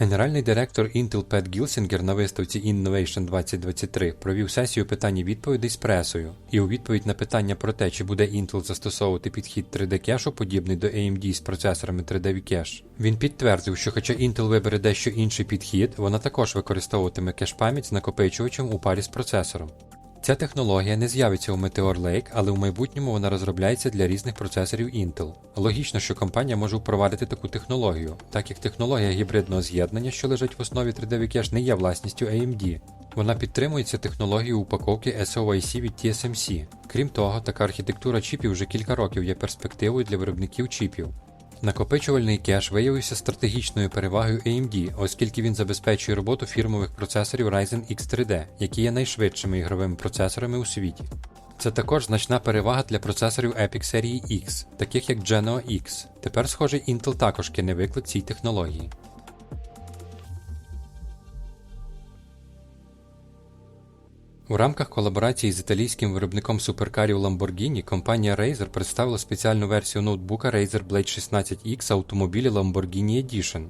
Генеральний директор Intel Пет Гілсінгер на виставці Innovation 2023 провів сесію питань і відповідей з пресою, і у відповідь на питання про те, чи буде Intel застосовувати підхід 3D кешу, подібний до AMD з процесорами 3D Cache, він підтвердив, що хоча Intel вибере дещо інший підхід, вона також використовуватиме кеш-пам'ять з накопичувачем у парі з процесором. Ця технологія не з'явиться у Meteor Lake, але в майбутньому вона розробляється для різних процесорів Intel. Логічно, що компанія може впровадити таку технологію, так як технологія гібридного з'єднання, що лежить в основі 3D Cache, не є власністю AMD. Вона підтримується технологією упаковки SOIC від TSMC. Крім того, така архітектура чіпів вже кілька років є перспективою для виробників чіпів. Накопичувальний кеш виявився стратегічною перевагою AMD, оскільки він забезпечує роботу фірмових процесорів Ryzen X3D, які є найшвидшими ігровими процесорами у світі. Це також значна перевага для процесорів Epic серії X, таких як Genoa X. Тепер, схоже, Intel також кине виклик цій технології. У рамках колаборації з італійським виробником суперкарів Lamborghini компанія Razer представила спеціальну версію ноутбука Razer Blade 16X автомобілі Lamborghini Edition.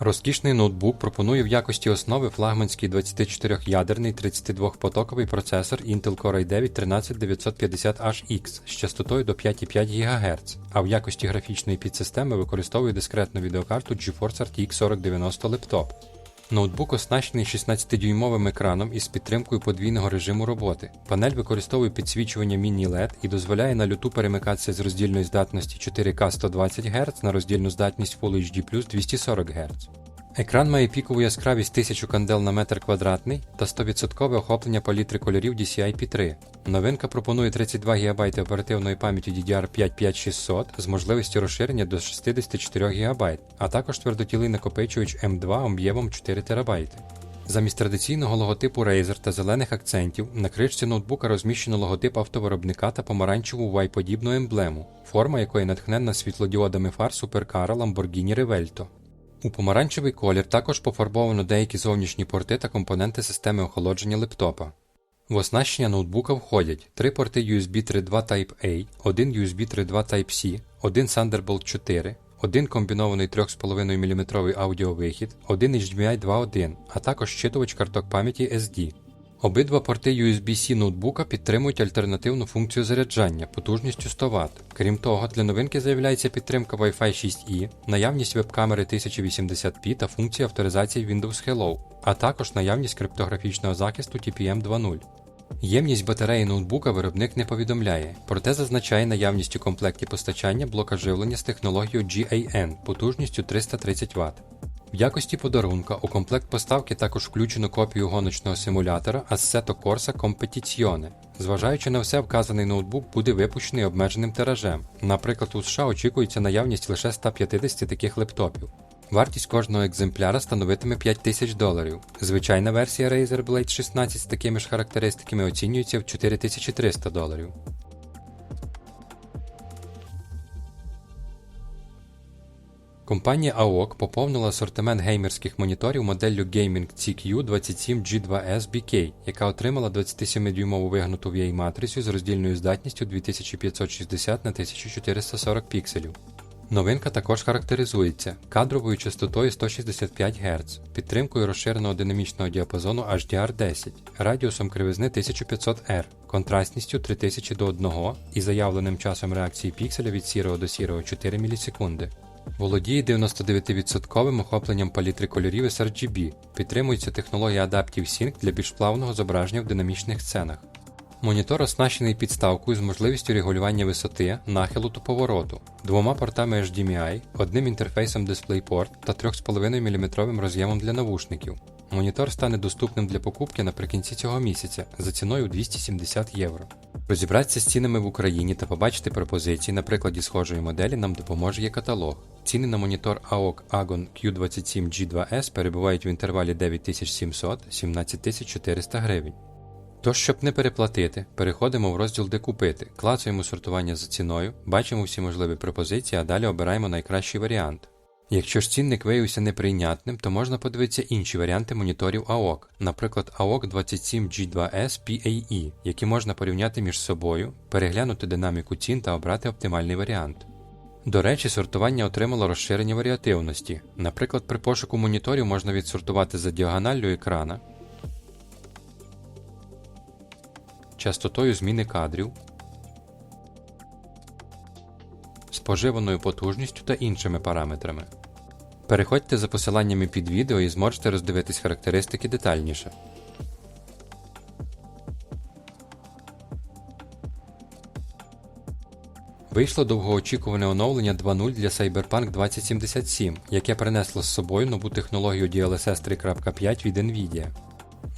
Розкішний ноутбук пропонує в якості основи флагманський 24-ядерний 32-потоковий процесор Intel Core i9 13950HX з частотою до 5,5 ГГц, а в якості графічної підсистеми використовує дискретну відеокарту GeForce RTX 4090 Laptop. Ноутбук оснащений 16-дюймовим екраном із підтримкою подвійного режиму роботи. Панель використовує підсвічування міні-LED і дозволяє на люту перемикатися з роздільної здатності 4К 120 Гц на роздільну здатність Full HD 240 Гц. Екран має пікову яскравість 1000 кандел на метр квадратний та 100% охоплення палітри кольорів DCI-P3. Новинка пропонує 32 ГБ оперативної пам'яті DDR5 5600 з можливістю розширення до 64 ГБ, а також твердотілий накопичувач M2 об'ємом 4 ТБ. Замість традиційного логотипу Razer та зелених акцентів на кришці ноутбука розміщено логотип автовиробника та помаранчеву Y-подібну емблему, форма якої натхненна світлодіодами фар суперкара Lamborghini Revelto. У помаранчевий колір також пофарбовано деякі зовнішні порти та компоненти системи охолодження лептопа. В оснащення ноутбука входять три порти USB 3.2 Type-A, один USB 3.2 Type-C, один Thunderbolt 4, один комбінований 3,5 мм аудіовихід, один HDMI 2.1, а також щитувач карток пам'яті SD. Обидва порти USB-C ноутбука підтримують альтернативну функцію заряджання потужністю 100 Вт. Крім того, для новинки з'являється підтримка Wi-Fi 6E, наявність веб-камери 1080p та функція авторизації Windows Hello, а також наявність криптографічного захисту TPM 2.0. Ємність батареї ноутбука виробник не повідомляє, проте зазначає наявність у комплекті постачання блока живлення з технологією GAN потужністю 330 Вт. В якості подарунка у комплект поставки також включено копію гоночного симулятора Assetto Corsa Competizione. Зважаючи на все, вказаний ноутбук буде випущений обмеженим тиражем. Наприклад, у США очікується наявність лише 150 таких лептопів. Вартість кожного екземпляра становитиме 5000 доларів. Звичайна версія Razer Blade 16 з такими ж характеристиками оцінюється в 4300 доларів. Компанія AOC поповнила асортимент геймерських моніторів моделлю Gaming CQ 27G2S BK, яка отримала 27-дюймову вигнуту VA матрицю з роздільною здатністю 2560 на 1440 пікселів. Новинка також характеризується кадровою частотою 165 Гц, підтримкою розширеного динамічного діапазону HDR10, радіусом кривизни 1500R, контрастністю 3000 до 1 і заявленим часом реакції пікселя від сірого до сірого 4 мілісекунди. Володіє 99% охопленням палітри кольорів sRGB, підтримується технологія Adaptive Sync для більш плавного зображення в динамічних сценах. Монітор оснащений підставкою з можливістю регулювання висоти, нахилу та повороту, двома портами HDMI, одним інтерфейсом DisplayPort та 3,5 мм роз'ємом для навушників. Монітор стане доступним для покупки наприкінці цього місяця за ціною 270 євро. Розібратися з цінами в Україні та побачити пропозиції на прикладі схожої моделі нам допоможе є каталог. Ціни на монітор AOC Agon Q27G2S перебувають в інтервалі 9700-17400 гривень. Тож, щоб не переплатити, переходимо в розділ Де купити, клацаємо сортування за ціною, бачимо всі можливі пропозиції, а далі обираємо найкращий варіант. Якщо ж цінник виявився неприйнятним, то можна подивитися інші варіанти моніторів AOC, наприклад AOC 27G2S PAE, які можна порівняти між собою, переглянути динаміку цін та обрати оптимальний варіант. До речі, сортування отримало розширення варіативності. Наприклад, при пошуку моніторів можна відсортувати за діагоналлю екрана, частотою зміни кадрів, споживаною потужністю та іншими параметрами. Переходьте за посиланнями під відео і зможете роздивитись характеристики детальніше. Вийшло довгоочікуване оновлення 2.0 для Cyberpunk 2077, яке принесло з собою нову технологію DLSS 3.5 від Nvidia.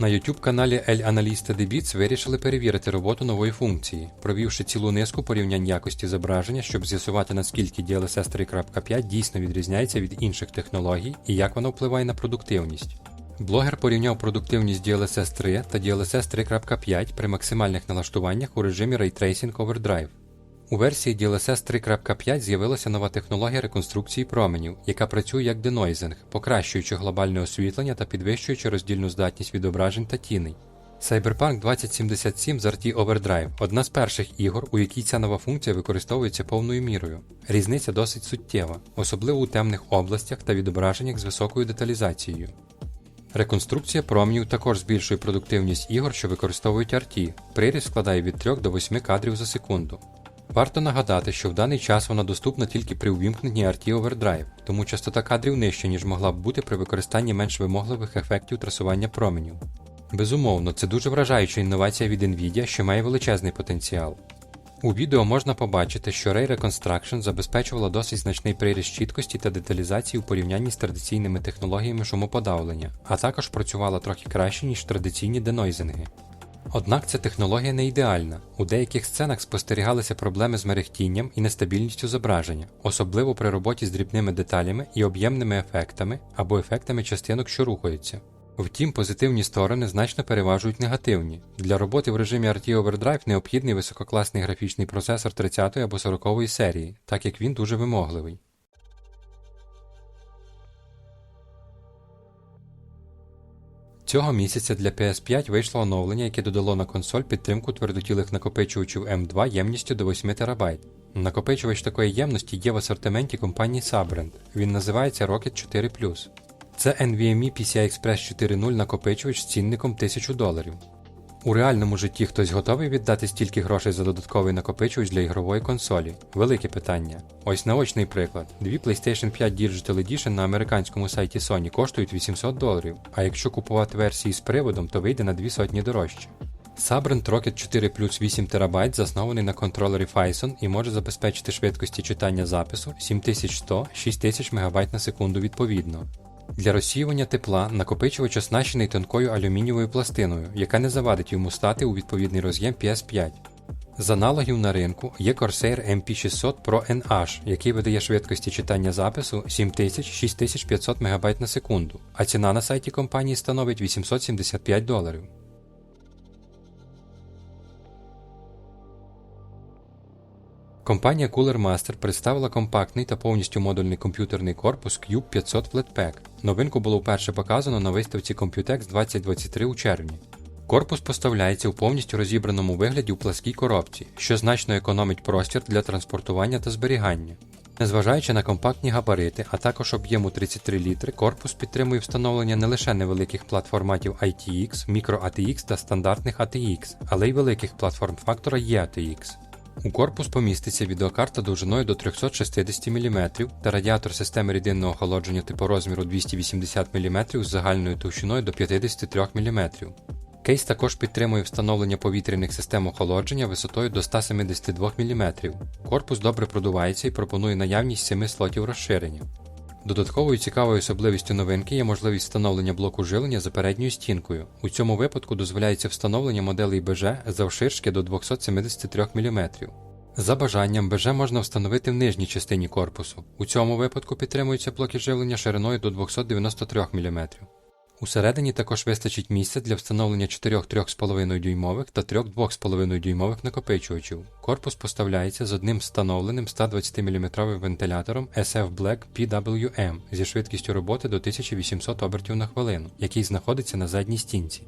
На YouTube каналі El Analista de Bits вирішили перевірити роботу нової функції, провівши цілу низку порівнянь якості зображення, щоб з'ясувати наскільки DLSS 3.5 дійсно відрізняється від інших технологій і як вона впливає на продуктивність. Блогер порівняв продуктивність DLSS 3 та DLSS 3.5 при максимальних налаштуваннях у режимі Ray Tracing Overdrive. У версії DLSS 3.5 з'явилася нова технологія реконструкції променів, яка працює як денойзинг, покращуючи глобальне освітлення та підвищуючи роздільну здатність відображень та тіней. Cyberpunk 2077 з RT Overdrive одна з перших ігор, у якій ця нова функція використовується повною мірою. Різниця досить суттєва, особливо у темних областях та відображеннях з високою деталізацією. Реконструкція променів також збільшує продуктивність ігор, що використовують RT. Приріст складає від 3 до 8 кадрів за секунду. Варто нагадати, що в даний час вона доступна тільки при увімкненні RT Overdrive, тому частота кадрів нижча, ніж могла б бути при використанні менш вимогливих ефектів трасування променів. Безумовно, це дуже вражаюча інновація від Nvidia, що має величезний потенціал. У відео можна побачити, що Ray Reconstruction забезпечувала досить значний приріст чіткості та деталізації у порівнянні з традиційними технологіями шумоподавлення, а також працювала трохи краще, ніж традиційні денойзинги. Однак ця технологія не ідеальна. У деяких сценах спостерігалися проблеми з мерехтінням і нестабільністю зображення, особливо при роботі з дрібними деталями і об'ємними ефектами або ефектами частинок, що рухаються. Втім, позитивні сторони значно переважують негативні. Для роботи в режимі RT Overdrive необхідний висококласний графічний процесор 30 або 40 серії, так як він дуже вимогливий. Цього місяця для PS5 вийшло оновлення, яке додало на консоль підтримку твердотілих накопичувачів M2 ємністю до 8 ТБ. Накопичувач такої ємності є в асортименті компанії Sabrent. Він називається Rocket 4 Це NVMe PCI Express 4.0 накопичувач з цінником 1000 доларів. У реальному житті хтось готовий віддати стільки грошей за додатковий накопичувач для ігрової консолі? Велике питання. Ось наочний приклад. Дві PlayStation 5 Digital Edition на американському сайті Sony коштують 800 доларів, а якщо купувати версії з приводом, то вийде на дві сотні дорожче. Sabrent Rocket 4 Plus 8 ТБ заснований на контролері Phison і може забезпечити швидкості читання запису 7100-6000 МБ на секунду відповідно. Для розсіювання тепла накопичувач оснащений тонкою алюмінієвою пластиною, яка не завадить йому стати у відповідний роз'єм PS5. З аналогів на ринку є Corsair MP600 Pro NH, який видає швидкості читання запису 7000-6500 МБ на секунду, а ціна на сайті компанії становить 875 доларів. Компанія Cooler Master представила компактний та повністю модульний комп'ютерний корпус Cube 500 Flatpak. Новинку було вперше показано на виставці Computex 2023 у червні. Корпус поставляється у повністю розібраному вигляді у пласкій коробці, що значно економить простір для транспортування та зберігання. Незважаючи на компактні габарити, а також об'єму 33 літри, корпус підтримує встановлення не лише невеликих платформатів ITX, Micro-ATX та стандартних ATX, але й великих платформ фактора EATX. У корпус поміститься відеокарта довжиною до 360 мм та радіатор системи рідинного охолодження типу розміру 280 мм з загальною товщиною до 53 мм. Кейс також підтримує встановлення повітряних систем охолодження висотою до 172 мм. Корпус добре продувається і пропонує наявність 7 слотів розширення. Додатковою цікавою особливістю новинки є можливість встановлення блоку жилення за передньою стінкою. У цьому випадку дозволяється встановлення моделей БЖ завширшки до 273 мм. За бажанням БЖ можна встановити в нижній частині корпусу. У цьому випадку підтримуються блоки живлення шириною до 293 мм. Усередині також вистачить місця для встановлення 4 3,5 дюймових та 3 2,5 дюймових накопичувачів. Корпус поставляється з одним встановленим 120 мм вентилятором SF Black PWM зі швидкістю роботи до 1800 обертів на хвилину, який знаходиться на задній стінці.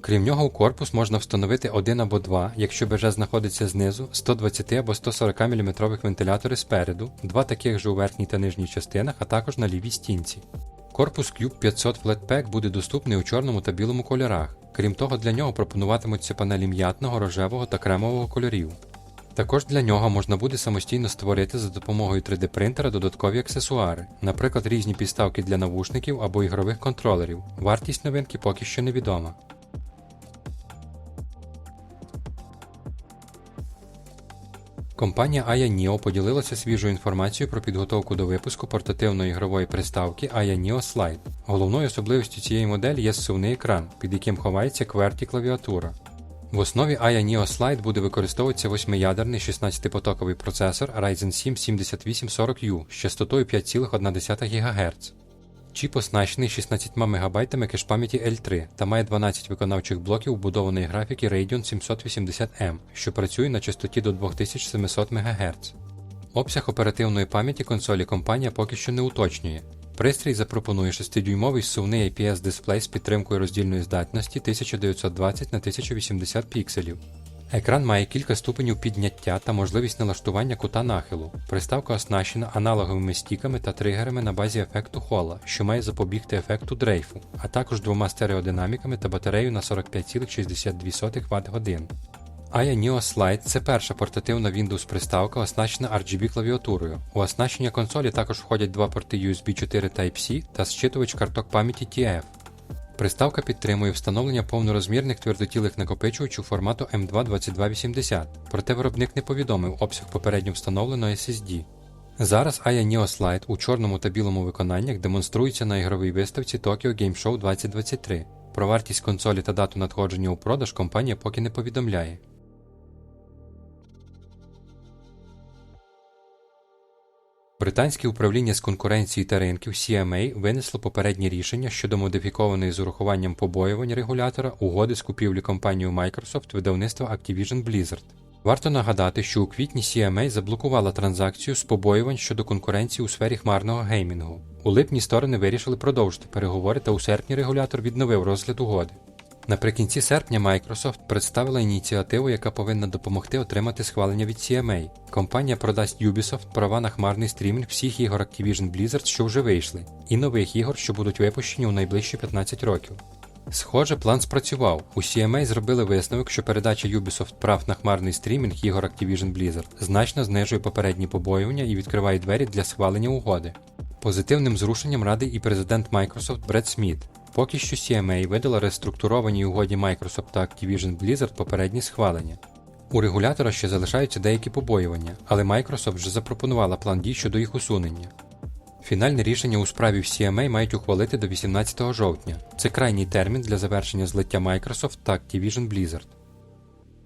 Крім нього, у корпус можна встановити один або два, якщо БЖ знаходиться знизу, 120 або 140 мм вентилятори спереду, два таких же у верхній та нижній частинах, а також на лівій стінці. Корпус Cube 500 Flatpak буде доступний у чорному та білому кольорах. Крім того, для нього пропонуватимуться панелі м'ятного, рожевого та кремового кольорів. Також для нього можна буде самостійно створити за допомогою 3D принтера додаткові аксесуари, наприклад, різні підставки для навушників або ігрових контролерів. Вартість новинки поки що невідома. Компанія Aya Neo поділилася свіжою інформацією про підготовку до випуску портативної ігрової приставки Aya Neo Slide. Головною особливістю цієї моделі є зсувний екран, під яким ховається QWERTY клавіатура. В основі Aya Neo Slide буде використовуватися восьмиядерний 16-потоковий процесор Ryzen 7 7840U з частотою 5,1 ГГц. Чіп оснащений 16 МБ кеш-пам'яті L3 та має 12 виконавчих блоків вбудованої графіки Radeon 780M, що працює на частоті до 2700 МГц. Обсяг оперативної пам'яті консолі компанія поки що не уточнює. Пристрій запропонує 6-дюймовий зсувний IPS дисплей з підтримкою роздільної здатності 1920 на 1080 пікселів. Екран має кілька ступенів підняття та можливість налаштування кута нахилу. Приставка оснащена аналоговими стіками та тригерами на базі ефекту хола, що має запобігти ефекту дрейфу, а також двома стереодинаміками та батареєю на 45,62 Вт-годин. Aya Neo Slide – це перша портативна Windows приставка, оснащена RGB клавіатурою. У оснащення консолі також входять два порти USB 4 Type-C та зчитувач карток пам'яті TF. Приставка підтримує встановлення повнорозмірних твердотілих накопичувачів формату M22280, проте виробник не повідомив обсяг попередньо встановленої SSD. Зараз Aya Neo Slide у чорному та білому виконаннях демонструється на ігровій виставці Tokyo Game Show 2023. Про вартість консолі та дату надходження у продаж компанія поки не повідомляє. Британське управління з конкуренції та ринків CMA винесло попереднє рішення щодо модифікованої з урахуванням побоювань регулятора угоди з купівлі компанією Microsoft видавництва Activision Blizzard. Варто нагадати, що у квітні CMA заблокувала транзакцію з побоювань щодо конкуренції у сфері хмарного геймінгу. У липні сторони вирішили продовжити переговори, та у серпні регулятор відновив розгляд угоди. Наприкінці серпня Microsoft представила ініціативу, яка повинна допомогти отримати схвалення від CMA. Компанія продасть Ubisoft права на хмарний стрімінг всіх ігор Activision Blizzard, що вже вийшли, і нових ігор, що будуть випущені у найближчі 15 років. Схоже, план спрацював. У CMA зробили висновок, що передача Ubisoft прав на хмарний стрімінг ігор Activision Blizzard значно знижує попередні побоювання і відкриває двері для схвалення угоди. Позитивним зрушенням радий і президент Microsoft Бред Сміт. Поки що CMA видала реструктурованій угоді Microsoft та Activision Blizzard попередні схвалення. У регулятора ще залишаються деякі побоювання, але Microsoft вже запропонувала план дій щодо їх усунення. Фінальне рішення у справі в CMA мають ухвалити до 18 жовтня. Це крайній термін для завершення злиття Microsoft та Activision Blizzard.